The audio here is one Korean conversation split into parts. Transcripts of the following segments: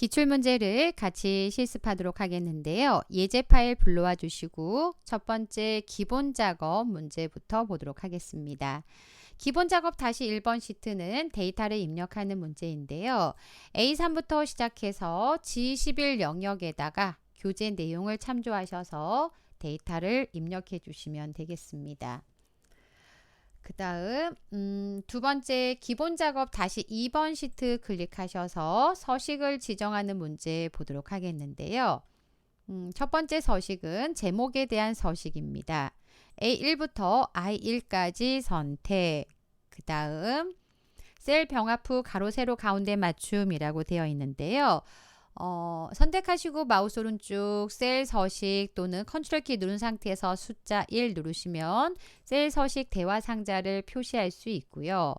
기출문제를 같이 실습하도록 하겠는데요. 예제 파일 불러와 주시고 첫 번째 기본 작업 문제부터 보도록 하겠습니다. 기본 작업 다시 1번 시트는 데이터를 입력하는 문제인데요. A3부터 시작해서 G11 영역에다가 교재 내용을 참조하셔서 데이터를 입력해 주시면 되겠습니다. 그 다음 음, 두 번째 기본 작업 다시 2번 시트 클릭하셔서 서식을 지정하는 문제 보도록 하겠는데요. 음, 첫 번째 서식은 제목에 대한 서식입니다. A1부터 I1까지 선택 그 다음 셀 병합 후 가로 세로 가운데 맞춤이라고 되어 있는데요. 어, 선택하시고 마우스 오른쪽 셀 서식 또는 컨트롤 키 누른 상태에서 숫자 1 누르시면 셀 서식 대화 상자를 표시할 수 있고요.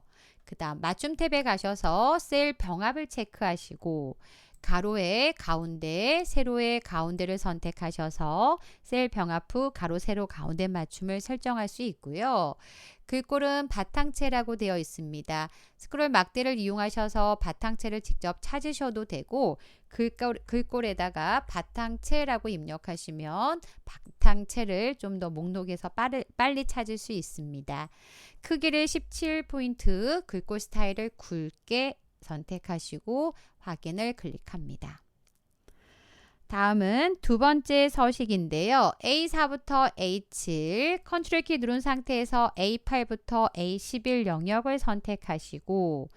그 다음 맞춤 탭에 가셔서 셀 병합을 체크하시고 가로의 가운데, 세로의 가운데를 선택하셔서 셀 병합 후 가로, 세로, 가운데 맞춤을 설정할 수 있고요. 글꼴은 바탕체라고 되어 있습니다. 스크롤 막대를 이용하셔서 바탕체를 직접 찾으셔도 되고 글꼴, 글꼴에다가 바탕체라고 입력하시면 바탕체를 좀 더 목록에서 빠르, 빨리 찾을 수 있습니다. 크기를 17포인트, 글꼴 스타일을 굵게 선택하시고 확인을 클릭합니다. 다음은 두 번째 서식인데요. A4부터 A7 컨트롤 키 누른 상태에서 A8부터 A11 영역을 선택하시고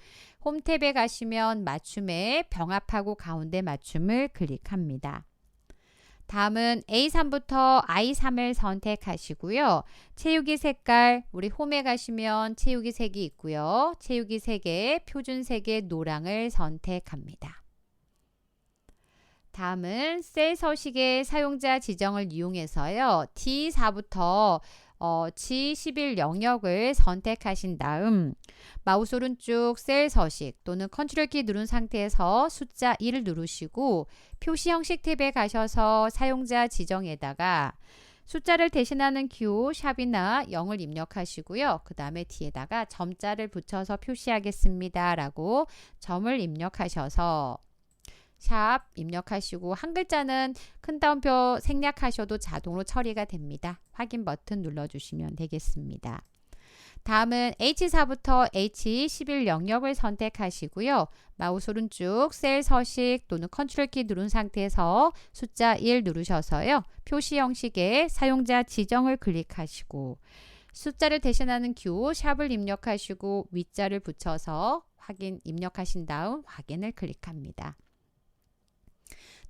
홈 탭에 가시면 맞춤에 병합하고 가운데 맞춤을 클릭합니다. 다음은 A3부터 I3을 선택하시고요. 채우기 색깔 우리 홈에 가시면 채우기 색이 있고요. 채우기 색의 표준 색의 노랑을 선택합니다. 다음은 셀 서식의 사용자 지정을 이용해서요. D4부터 어, G11 영역을 선택하신 다음 마우스 오른쪽 셀 서식 또는 컨트롤 키 누른 상태에서 숫자 1을 누르시고 표시 형식 탭에 가셔서 사용자 지정에다가 숫자를 대신하는 기호 샵이나 0을 입력하시고요. 그 다음에 뒤에다가 점자를 붙여서 표시하겠습니다. 라고 점을 입력하셔서 샵 입력하시고 한 글자는 큰 따옴표 생략하셔도 자동으로 처리가 됩니다. 확인 버튼 눌러주시면 되겠습니다. 다음은 H4부터 H11 영역을 선택하시고요. 마우스 오른쪽 셀 서식 또는 컨트롤 키 누른 상태에서 숫자 1 누르셔서요. 표시 형식의 사용자 지정을 클릭하시고 숫자를 대신하는 기호 샵을 입력하시고 윗자를 붙여서 확인 입력하신 다음 확인을 클릭합니다.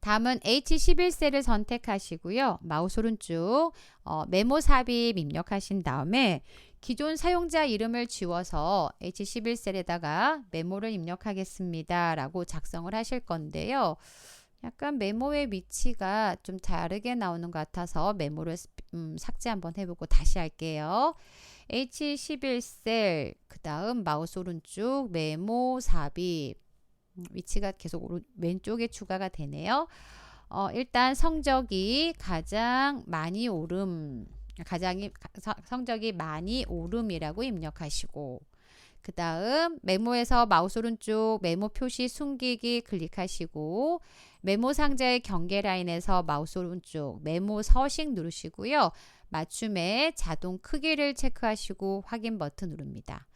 다음은 H11셀을 선택하시고요. 마우스 오른쪽 어, 메모 삽입 입력하신 다음에 기존 사용자 이름을 지워서 H11셀에다가 메모를 입력하겠습니다. 라고 작성을 하실 건데요. 약간 메모의 위치가 좀 다르게 나오는 것 같아서 메모를 음, 삭제 한번 해보고 다시 할게요. H11셀 그 다음 마우스 오른쪽 메모 삽입 위치가 계속 오른, 왼쪽에 추가가 되네요. 어, 일단 성적이 가장 많이 오름, 가장 성적이 많이 오름이라고 입력하시고, 그 다음 메모에서 마우스 오른쪽 메모 표시 숨기기 클릭하시고 메모 상자의 경계 라인에서 마우스 오른쪽 메모 서식 누르시고요. 맞춤에 자동 크기를 체크하시고 확인 버튼 누릅니다.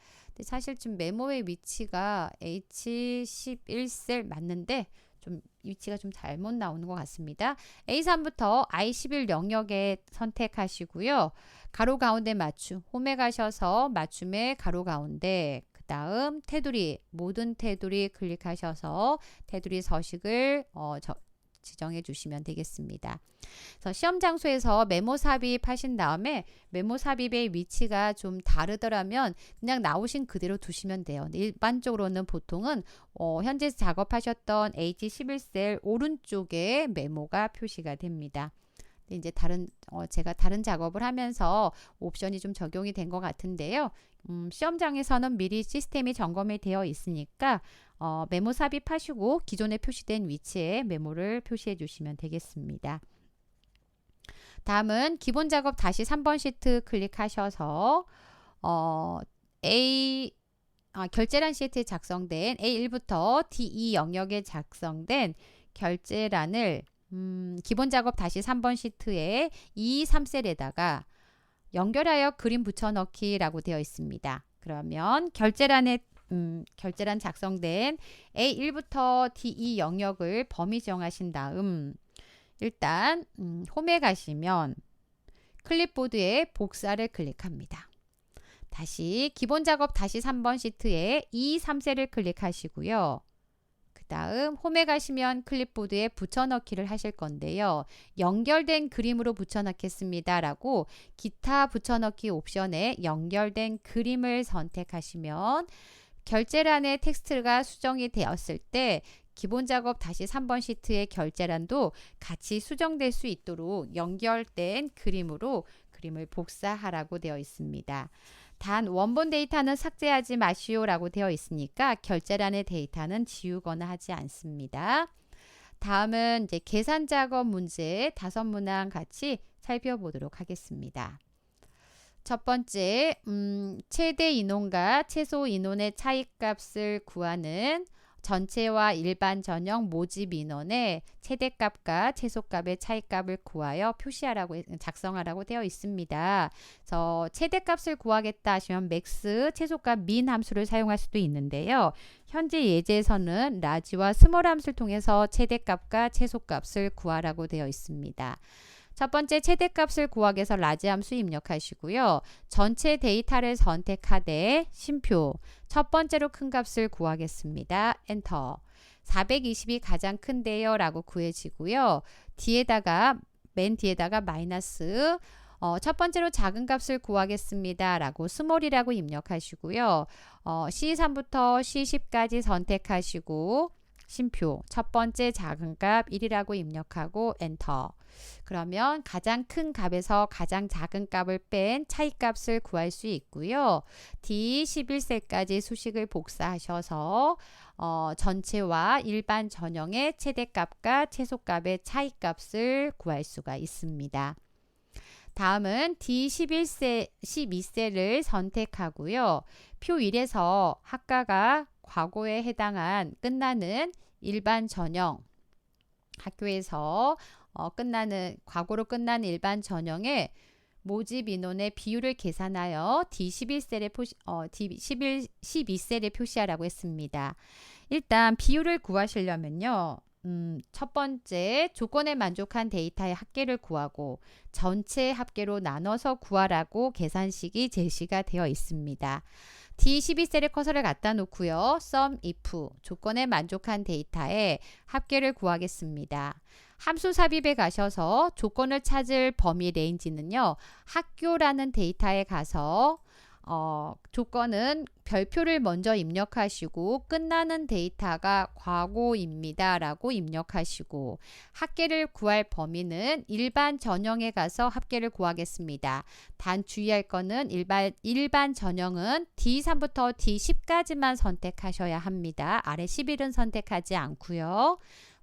사실 지금 메모의 위치가 H11셀 맞는데 좀 위치가 좀 잘못 나오는 것 같습니다. A3부터 I11 영역에 선택하시고요. 가로 가운데 맞춤, 홈에 가셔서 맞춤의 가로 가운데 그 다음 테두리, 모든 테두리 클릭하셔서 테두리 서식을 어, 저, 지정해 주시면 되겠습니다. 그래서 시험 장소에서 메모 삽입하신 다음에 메모 삽입의 위치가 좀 다르더라면 그냥 나오신 그대로 두시면 돼요. 일반적으로는 보통은 어, 현재 작업하셨던 H11셀 오른쪽에 메모가 표시가 됩니다. 이제 다른 어, 제가 다른 작업을 하면서 옵션이 좀 적용이 된 것 같은데요. 음, 시험장에서는 미리 시스템이 점검이 되어 있으니까 어, 메모 삽입하시고 기존에 표시된 위치에 메모를 표시해 주시면 되겠습니다. 다음은 기본 작업 다시 3번 시트 클릭하셔서 어, A 아, 결제란 시트에 작성된 A1부터 D2 영역에 작성된 결제란을 음, 기본 작업 다시 3번 시트에 2, 3셀에다가 연결하여 그림 붙여넣기라고 되어 있습니다. 그러면 결제란에 음, 결제란 작성된 A1부터 D2 영역을 범위 정하신 다음 일단 음, 홈에 가시면 클립보드에 복사를 클릭합니다. 다시 기본 작업 다시 3번 시트에 2, 3셀을 클릭하시고요. 그 다음 홈에 가시면 클립보드에 붙여넣기를 하실 건데요. 연결된 그림으로 붙여넣겠습니다. 라고 기타 붙여넣기 옵션에 연결된 그림을 선택하시면 결제란의 텍스트가 수정이 되었을 때 기본 작업 다시 3번 시트의 결제란도 같이 수정될 수 있도록 연결된 그림으로 그림을 복사하라고 되어 있습니다. 단 원본 데이터는 삭제하지 마시오라고 되어 있으니까 결제란의 데이터는 지우거나 하지 않습니다. 다음은 이제 계산 작업 문제 다섯 문항 같이 살펴보도록 하겠습니다. 첫 번째, 음, 최대 인원과 최소 인원의 차이값을 구하는 전체와 일반 전형 모집 인원의 최대값과 최소값의 차이값을 구하여 표시하라고 작성하라고 되어 있습니다. 그래서 최대값을 구하겠다 하시면 맥스 최소값 민 함수를 사용할 수도 있는데요. 현재 예제에서는 라지와 스몰 함수를 통해서 최대값과 최소값을 구하라고 되어 있습니다. 첫 번째 최대값을 구하기 위해서 라지 함수 입력하시고요. 전체 데이터를 선택하되 심표 첫 번째로 큰 값을 구하겠습니다. 엔터 420이 가장 큰데요 라고 구해지고요. 뒤에다가 맨 뒤에다가 마이너스 어, 첫 번째로 작은 값을 구하겠습니다. 라고 스몰이라고 입력하시고요. 어, C3부터 C10까지 선택하시고 심표 첫 번째 작은 값 1이라고 입력하고 엔터 그러면 가장 큰 값에서 가장 작은 값을 뺀 차이 값을 구할 수 있고요. D11세까지 수식을 복사하셔서 어, 전체와 일반 전형의 최대값과 최소값의 차이 값을 구할 수가 있습니다. 다음은 D11세, 12세를 선택하고요. 표 1에서 학과가 과거에 해당한 끝나는 일반 전형 학교에서 어, 끝나는 과거로 끝나는 일반 전형의 모집 인원의 비율을 계산하여 D11셀에 표시, 어, D11, 12셀에 표시하라고 했습니다. 일단 비율을 구하시려면요. 음, 첫 번째 조건에 만족한 데이터의 합계를 구하고 전체 합계로 나눠서 구하라고 계산식이 제시가 되어 있습니다. D12셀에 커서를 갖다 놓고요. sum if 조건에 만족한 데이터의 합계를 구하겠습니다. 함수 삽입에 가셔서 조건을 찾을 범위 레인지는요. 학교라는 데이터에 가서 어, 조건은 별표를 먼저 입력하시고 끝나는 데이터가 과거입니다. 라고 입력하시고 합계를 구할 범위는 일반 전형에 가서 합계를 구하겠습니다. 단 주의할 거는 일반, 일반 전형은 D3부터 D10까지만 선택하셔야 합니다. 아래 11은 선택하지 않고요.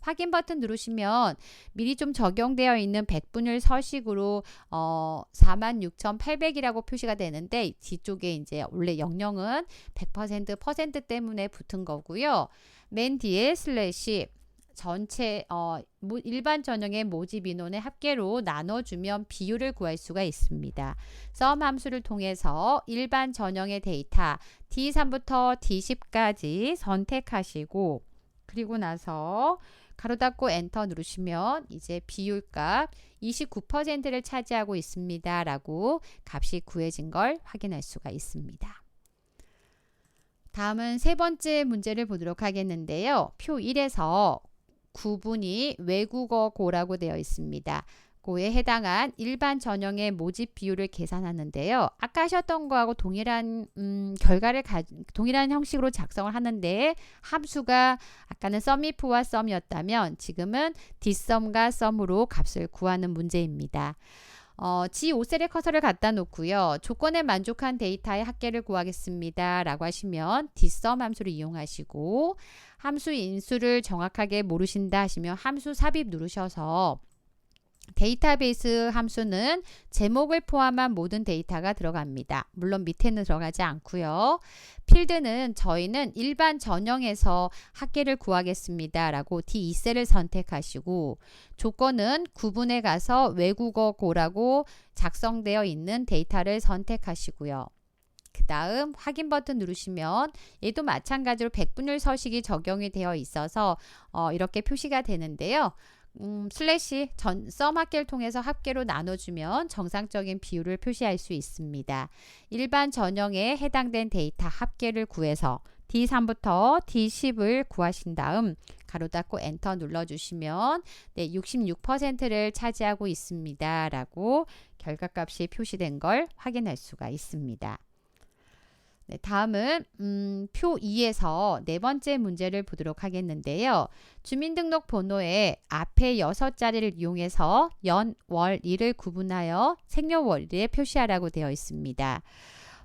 확인 버튼 누르시면 미리 좀 적용되어 있는 100분율 서식으로 어 46,800이라고 표시가 되는데 뒤쪽에 이제 원래 영영은 100% 퍼센트 때문에 붙은 거고요. 맨 뒤에 슬래시 전체 어, 일반 전형의 모집 인원의 합계로 나눠주면 비율을 구할 수가 있습니다. 썸 함수를 통해서 일반 전형의 데이터 D3부터 D10까지 선택하시고 그리고 나서 가로 닫고 엔터 누르시면 이제 비율 값 29%를 차지하고 있습니다. 라고 값이 구해진 걸 확인할 수가 있습니다. 다음은 세 번째 문제를 보도록 하겠는데요. 표 1에서 구분이 외국어고라고 되어 있습니다. 고에 해당한 일반 전형의 모집 비율을 계산하는데요. 아까 하셨던 거하고 동일한 음, 결과를 가, 동일한 형식으로 작성을 하는데 함수가 아까는 썸이프와 썸이었다면 지금은 뒷썸과 썸으로 값을 구하는 문제입니다. 어, G5셀의 커서를 갖다 놓고요. 조건에 만족한 데이터의 합계를 구하겠습니다. 라고 하시면 뒷썸 함수를 이용하시고 함수 인수를 정확하게 모르신다 하시면 함수 삽입 누르셔서 데이터베이스 함수는 제목을 포함한 모든 데이터가 들어갑니다. 물론 밑에는 들어가지 않고요. 필드는 저희는 일반 전형에서 합계를 구하겠습니다. 라고 D2셀을 선택하시고 조건은 구분에 가서 외국어 고라고 작성되어 있는 데이터를 선택하시고요. 그 다음 확인 버튼 누르시면 얘도 마찬가지로 백분율 서식이 적용이 되어 있어서 어, 이렇게 표시가 되는데요. 음, 슬래시 전 썸합계를 통해서 합계로 나눠주면 정상적인 비율을 표시할 수 있습니다. 일반 전형에 해당된 데이터 합계를 구해서 D3부터 D10을 구하신 다음 가로 닫고 엔터 눌러주시면 네, 66%를 차지하고 있습니다. 라고 결과값이 표시된 걸 확인할 수가 있습니다. 네, 다음은 음, 표 2에서 네 번째 문제를 보도록 하겠는데요. 주민등록번호의 앞에 여섯 자리를 이용해서 연, 월, 일을 구분하여 생년월일에 표시하라고 되어 있습니다.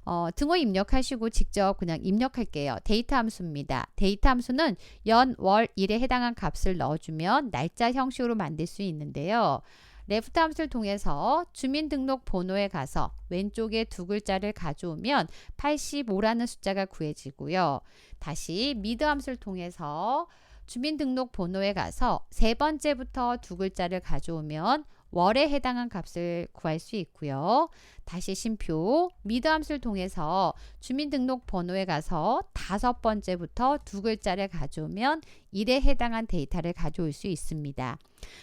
어, 등호 입력하시고 직접 그냥 입력할게요. 데이터 함수입니다. 데이터 함수는 연, 월, 일에 해당한 값을 넣어주면 날짜 형식으로 만들 수 있는데요. 레프트 함수를 통해서 주민등록번호에 가서 왼쪽에 두 글자를 가져오면 85라는 숫자가 구해지고요. 다시 미드 함수를 통해서 주민등록번호에 가서 세 번째부터 두 글자를 가져오면 월에 해당한 값을 구할 수 있고요. 다시 심표 미드 함수를 통해서 주민등록번호에 가서 다섯 번째부터 두 글자를 가져오면 일에 해당한 데이터를 가져올 수 있습니다.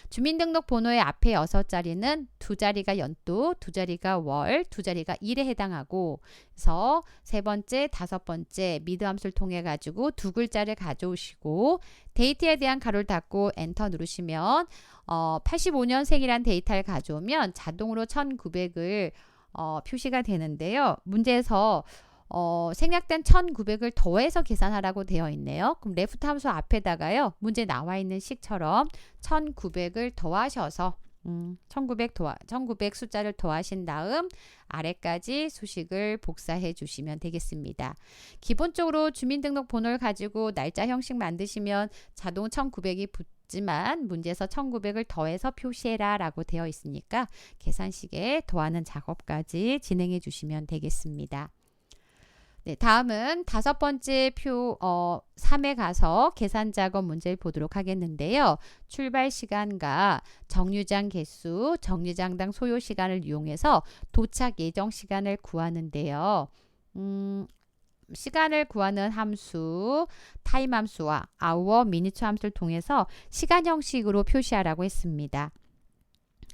주민등록번호의 앞에 여섯 자리는 두 자리가 연도, 두 자리가 월, 두 자리가 일에 해당하고 그래서 세 번째, 다섯 번째 미드 함수를 통해 가지고 두 글자를 가져오시고 데이터에 대한 가로를 닫고 엔터 누르시면 어, 85년생이란 데이터를 가져오면 자동으로 1900을 어, 표시가 되는데요. 문제에서 어, 생략된 1900을 더해서 계산하라고 되어 있네요. 그럼 레프트 함수 앞에다가요. 문제 나와 있는 식처럼 1900을 더하셔서 음, 1900 더하, 1900 숫자를 더하신 다음 아래까지 수식을 복사해 주시면 되겠습니다. 기본적으로 주민등록번호를 가지고 날짜 형식 만드시면 자동 1900이 붙 지만 문제에서 1900을 더해서 표시해라 라고 되어 있으니까 계산식에 더하는 작업까지 진행해 주시면 되겠습니다. 네, 다음은 다섯 번째 표 어, 3에 가서 계산 작업 문제를 보도록 하겠는데요. 출발 시간과 정류장 개수, 정류장당 소요 시간을 이용해서 도착 예정 시간을 구하는데요. 음, 시간을 구하는 함수 타임 함수와 아워 미니츠 함수를 통해서 시간 형식으로 표시하라고 했습니다.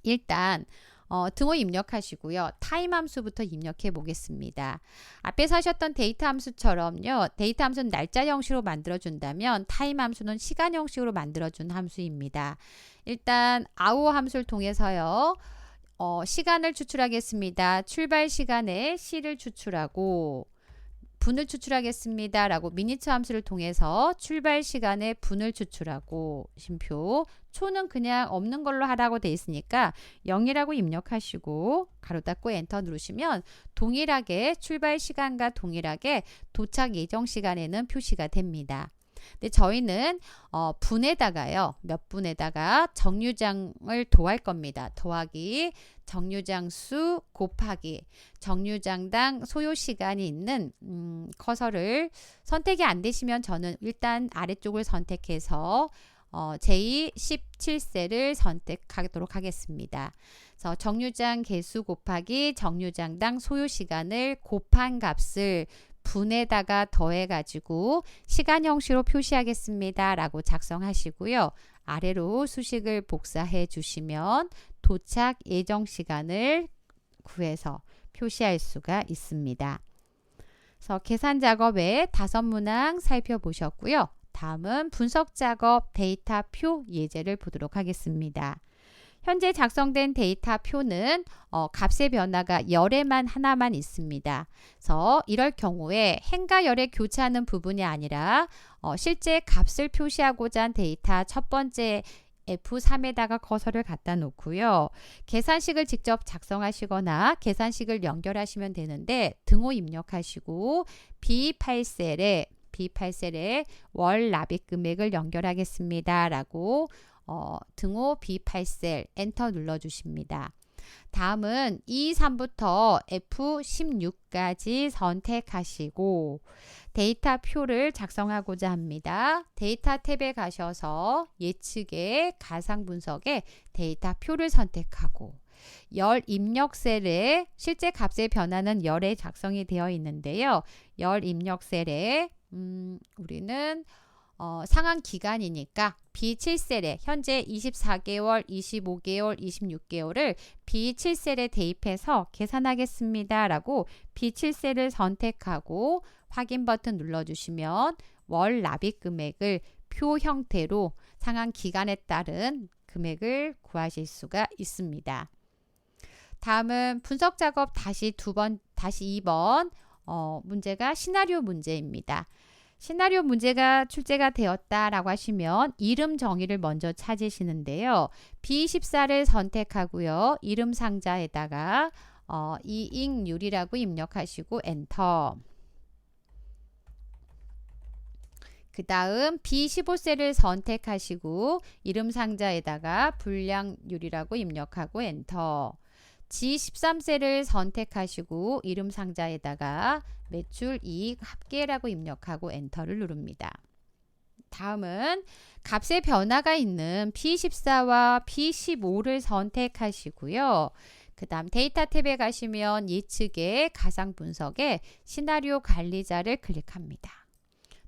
일단 어, 등호 입력하시고요. 타임 함수부터 입력해 보겠습니다. 앞에서 하셨던 데이터 함수처럼요. 데이터 함수는 날짜 형식으로 만들어준다면 타임 함수는 시간 형식으로 만들어준 함수입니다. 일단 아우 함수를 통해서요. 어, 시간을 추출하겠습니다. 출발 시간에 C를 추출하고 분을 추출하겠습니다. 라고 미니트 함수를 통해서 출발 시간에 분을 추출하고 심표 초는 그냥 없는 걸로 하라고 돼 있으니까 0이라고 입력하시고 가로 닫고 엔터 누르시면 동일하게 출발 시간과 동일하게 도착 예정 시간에는 표시가 됩니다. 근데 저희는 어, 분에다가요. 몇 분에다가 정류장을 더할 겁니다. 더하기 정류장 수 곱하기 정류장당 소요 시간이 있는 음, 커서를 선택이 안 되시면 저는 일단 아래쪽을 선택해서 어, 제2 17셀을 선택하도록 하겠습니다. 그래서 정류장 개수 곱하기 정류장당 소요 시간을 곱한 값을 분에다가 더해가지고 시간 형식으로 표시하겠습니다. 라고 작성하시고요. 아래로 수식을 복사해 주시면 도착 예정 시간을 구해서 표시할 수가 있습니다. 그래서 계산 작업의 다섯 문항 살펴보셨고요. 다음은 분석 작업 데이터 표 예제를 보도록 하겠습니다. 현재 작성된 데이터 표는 어, 값의 변화가 열에만 하나만 있습니다. 그래서 이럴 경우에 행과 열에 교차하는 부분이 아니라 어, 실제 값을 표시하고자 한 데이터 첫 번째 F3에다가 커서를 갖다 놓고요. 계산식을 직접 작성하시거나 계산식을 연결하시면 되는데 등호 입력하시고 B8 셀에 B8 셀에 월 납입 금액을 연결하겠습니다. 라고 어, 등호 B8셀 엔터 눌러주십니다. 다음은 E3부터 F16까지 선택하시고 데이터 표를 작성하고자 합니다. 데이터 탭에 가셔서 예측의 가상 분석에 데이터 표를 선택하고 열 입력 셀에 실제 값의 변화는 열에 작성이 되어 있는데요. 열 입력 셀에 음, 우리는 어, 상한 기간이니까 B7셀에 현재 24개월, 25개월, 26개월을 B7셀에 대입해서 계산하겠습니다. 라고 B7셀을 선택하고 확인 버튼 눌러주시면 월 납입 금액을 표 형태로 상한 기간에 따른 금액을 구하실 수가 있습니다. 다음은 분석 작업 다시 두 번, 다시 2번 어, 문제가 시나리오 문제입니다. 시나리오 문제가 출제가 되었다라고 하시면 이름 정의를 먼저 찾으시는데요. B14를 선택하고요. 이름 상자에다가 어, 이익률이라고 입력하시고 엔터. 그 다음 B15셀을 선택하시고 이름 상자에다가 불량률이라고 입력하고 엔터. G13셀을 선택하시고 이름 상자에다가 매출 이익 합계라고 입력하고 엔터를 누릅니다. 다음은 값의 변화가 있는 P14와 P15를 선택하시고요. 그 다음 데이터 탭에 가시면 예측의 가상 분석에 시나리오 관리자를 클릭합니다.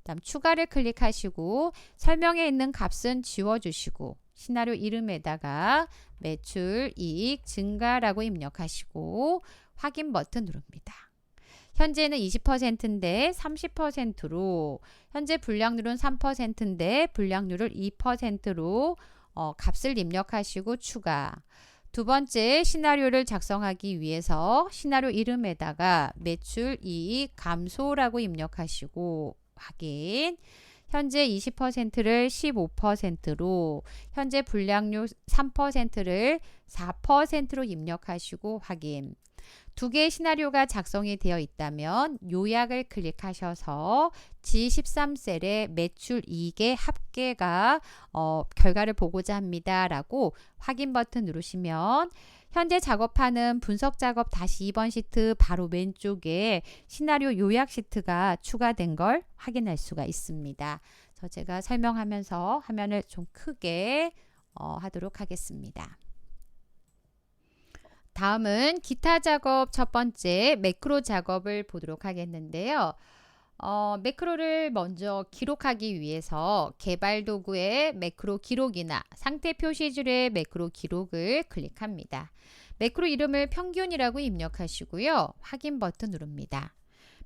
다음 추가를 클릭하시고 설명에 있는 값은 지워주시고 시나리오 이름에다가 매출 이익 증가라고 입력하시고 확인 버튼 누릅니다. 현재는 20%인데 30%로 현재 불량률은 3%인데 불량률을 2%로 어, 값을 입력하시고 추가 두 번째 시나리오를 작성하기 위해서 시나리오 이름에다가 매출 이익 감소라고 입력하시고 확인 현재 20%를 15%로 현재 불량률 3%를 4%로 입력하시고 확인. 두 개의 시나리오가 작성이 되어 있다면 요약을 클릭하셔서 G13셀의 매출 이익의 합계가 어, 결과를 보고자 합니다. 라고 확인 버튼 누르시면 현재 작업하는 분석 작업 다시 2번 시트 바로 왼쪽에 시나리오 요약 시트가 추가된 걸 확인할 수가 있습니다. 그래서 제가 설명하면서 화면을 좀 크게 어, 하도록 하겠습니다. 다음은 기타 작업 첫 번째 매크로 작업을 보도록 하겠는데요. 어, 매크로를 먼저 기록하기 위해서 개발 도구의 매크로 기록이나 상태 표시줄의 매크로 기록을 클릭합니다. 매크로 이름을 평균이라고 입력하시고요. 확인 버튼 누릅니다.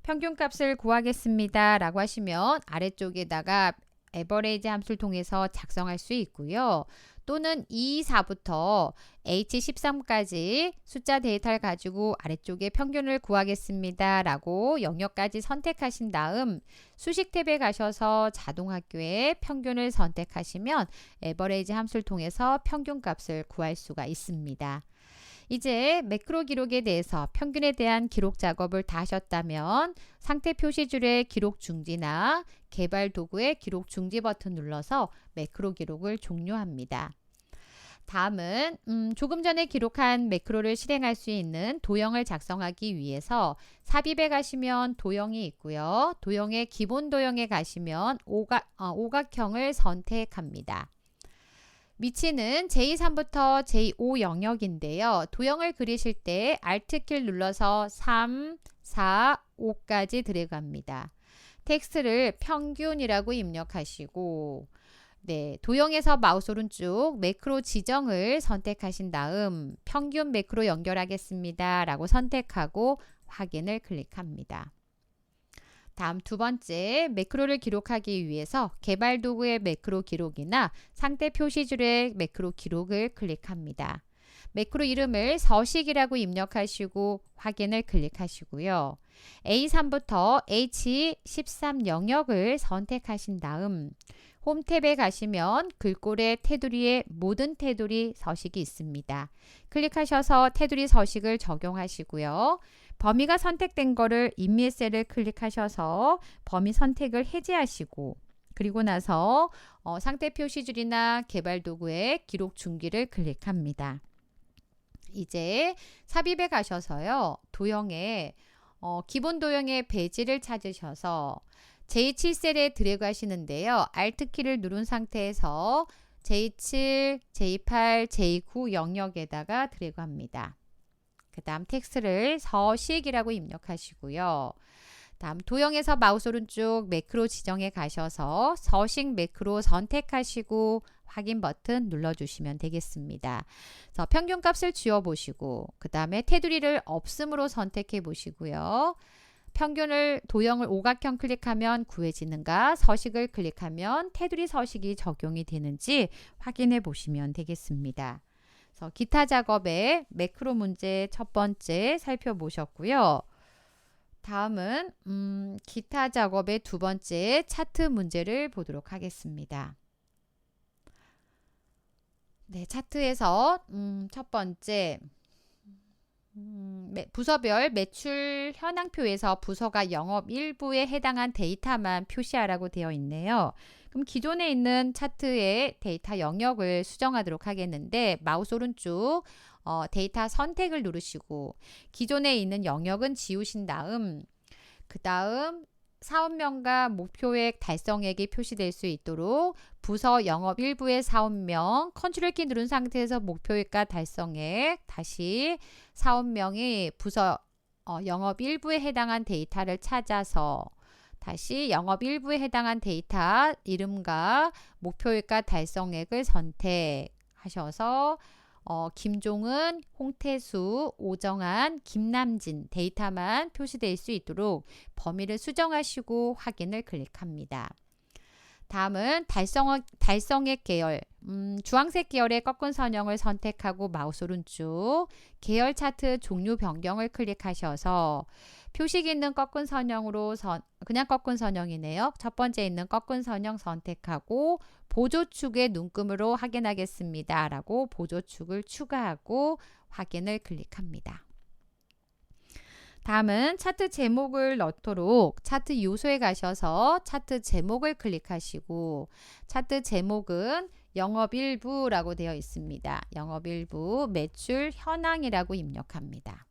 평균 값을 구하겠습니다. 라고 하시면 아래쪽에다가 에버레이지 함수를 통해서 작성할 수 있고요. 또는 E4부터 H13까지 숫자 데이터를 가지고 아래쪽에 평균을 구하겠습니다. 라고 영역까지 선택하신 다음 수식 탭에 가셔서 자동학교의 평균을 선택하시면 에버레이지 함수를 통해서 평균 값을 구할 수가 있습니다. 이제 매크로 기록에 대해서 평균에 대한 기록 작업을 다 하셨다면 상태 표시줄의 기록 중지나 개발 도구의 기록 중지 버튼 눌러서 매크로 기록을 종료합니다. 다음은 음, 조금 전에 기록한 매크로를 실행할 수 있는 도형을 작성하기 위해서 삽입에 가시면 도형이 있고요. 도형의 기본 도형에 가시면 오각, 어, 오각형을 선택합니다. 위치는 j3부터 j5 영역인데요. 도형을 그리실 때 Alt키를 눌러서 3, 4, 5까지 들어갑니다. 텍스트를 평균이라고 입력하시고 네, 도형에서 마우스 오른쪽 매크로 지정을 선택하신 다음 평균 매크로 연결하겠습니다. 라고 선택하고 확인을 클릭합니다. 다음 두 번째 매크로를 기록하기 위해서 개발 도구의 매크로 기록이나 상태 표시줄의 매크로 기록을 클릭합니다. 매크로 이름을 서식이라고 입력하시고 확인을 클릭하시고요. A3부터 H13 영역을 선택하신 다음 홈 탭에 가시면 글꼴의 테두리에 모든 테두리 서식이 있습니다. 클릭하셔서 테두리 서식을 적용하시고요. 범위가 선택된 거를 인미의 셀을 클릭하셔서 범위 선택을 해제하시고 그 그리고 나서 어, 상태 표시줄이나 개발 도구의 기록 중기를 클릭합니다. 이제 삽입에 가셔서요. 도형에 어, 기본 도형의 배지를 찾으셔서 J7셀에 드래그 하시는데요. Alt키를 누른 상태에서 J7, J8, J9 영역에다가 드래그 합니다. 그 다음 텍스트를 서식이라고 입력하시고요. 다음 도형에서 마우스 오른쪽 매크로 지정에 가셔서 서식 매크로 선택하시고 확인 버튼 눌러주시면 되겠습니다. 그래서 평균값을 지워보시고 그 다음에 테두리를 없음으로 선택해 보시고요. 평균을 도형을 오각형 클릭하면 구해지는가 서식을 클릭하면 테두리 서식이 적용이 되는지 확인해 보시면 되겠습니다. 그래서 기타 작업의 매크로 문제 첫 번째 살펴보셨고요. 다음은 음, 기타 작업의 두 번째 차트 문제를 보도록 하겠습니다. 네, 차트에서 음, 첫 번째 음, 부서별 매출 현황표에서 부서가 영업 일부에 해당한 데이터만 표시하라고 되어 있네요. 그럼 기존에 있는 차트의 데이터 영역을 수정하도록 하겠는데 마우스 오른쪽 어, 데이터 선택을 누르시고 기존에 있는 영역은 지우신 다음 그 다음 사업명과 목표액 달성액이 표시될 수 있도록 부서 영업 일부의 사업명 컨트롤 키 누른 상태에서 목표액과 달성액 다시 사업명이 부서 어, 영업 일부에 해당한 데이터를 찾아서 다시 영업 일부에 해당한 데이터 이름과 목표액과 달성액을 선택하셔서 어, 김종은, 홍태수, 오정한, 김남진 데이터만 표시될 수 있도록 범위를 수정하시고 확인을 클릭합니다. 다음은 달성, 달성액 계열, 음, 주황색 계열의 꺾은 선형을 선택하고 마우스 오른쪽 계열 차트 종류 변경을 클릭하셔서 표식 있는 꺾은 선형으로 선, 그냥 꺾은 선형이네요. 첫 번째 있는 꺾은 선형 선택하고 보조축의 눈금으로 확인하겠습니다. 라고 보조축을 추가하고 확인을 클릭합니다. 다음은 차트 제목을 넣도록 차트 요소에 가셔서 차트 제목을 클릭하시고 차트 제목은 영업 일부라고 되어 있습니다. 영업 일부 매출 현황이라고 입력합니다.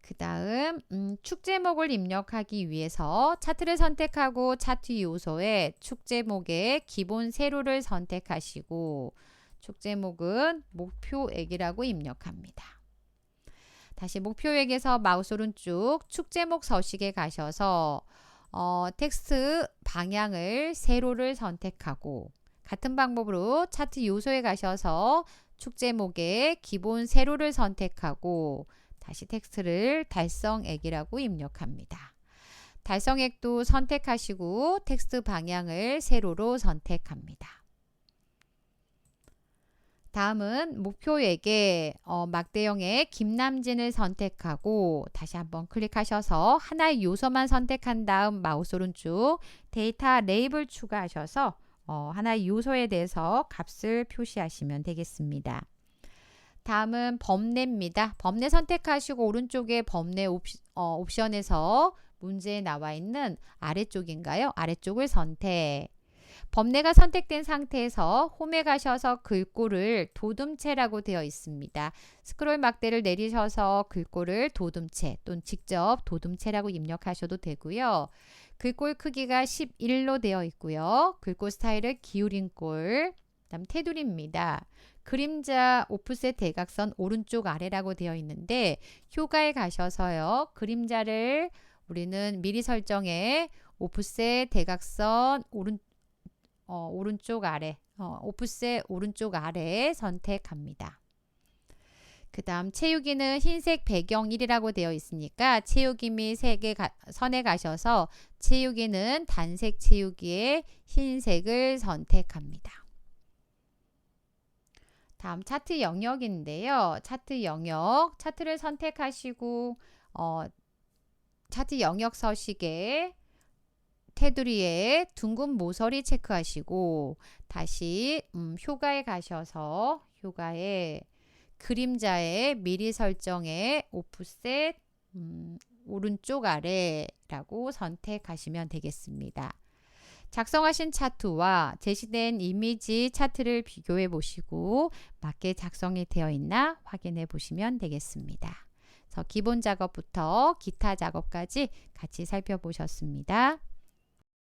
그 다음 음, 축 제목을 입력하기 위해서 차트를 선택하고 차트 요소에 축 제목의 기본 세로를 선택하시고 축 제목은 목표액이라고 입력합니다. 다시 목표액에서 마우스 오른쪽 축 제목 서식에 가셔서 어, 텍스트 방향을 세로를 선택하고 같은 방법으로 차트 요소에 가셔서 축 제목의 기본 세로를 선택하고 다시 텍스트를 달성액이라고 입력합니다. 달성액도 선택하시고 텍스트 방향을 세로로 선택합니다. 다음은 목표액에 어, 막대형의 김남진을 선택하고 다시 한번 클릭하셔서 하나의 요소만 선택한 다음 마우스 오른쪽 데이터 레이블 추가하셔서 어, 하나의 요소에 대해서 값을 표시하시면 되겠습니다. 다음은 범례입니다. 범례 선택하시고 오른쪽에 범례 옵시, 어, 옵션에서 문제에 나와 있는 아래쪽인가요? 아래쪽을 선택. 범례가 선택된 상태에서 홈에 가셔서 글꼴을 도둠체라고 되어 있습니다. 스크롤 막대를 내리셔서 글꼴을 도둠체 또는 직접 도둠체라고 입력하셔도 되고요. 글꼴 크기가 11로 되어 있고요. 글꼴 스타일을 기울인 꼴, 다음 테두리입니다. 그림자 오프셋 대각선 오른쪽 아래라고 되어 있는데 효과에 가셔서요. 그림자를 우리는 미리 설정해 오프셋 대각선 오른 어, 오른쪽 아래 어, 오프셋 오른쪽 아래 선택합니다. 그 다음 채우기는 흰색 배경 1이라고 되어 있으니까 채우기 및 색의 가, 선에 가셔서 채우기는 단색 채우기에 흰색을 선택합니다. 다음 차트 영역인데요. 차트 영역, 차트를 선택하시고 어, 차트 영역 서식에 테두리에 둥근 모서리 체크하시고 다시 음, 효과에 가셔서 효과에 그림자의 미리 설정에 오프셋 음, 오른쪽 아래라고 선택하시면 되겠습니다. 작성하신 차트와 제시된 이미지 차트를 비교해 보시고 맞게 작성이 되어 있나 확인해 보시면 되겠습니다. 그래서 기본 작업부터 기타 작업까지 같이 살펴보셨습니다.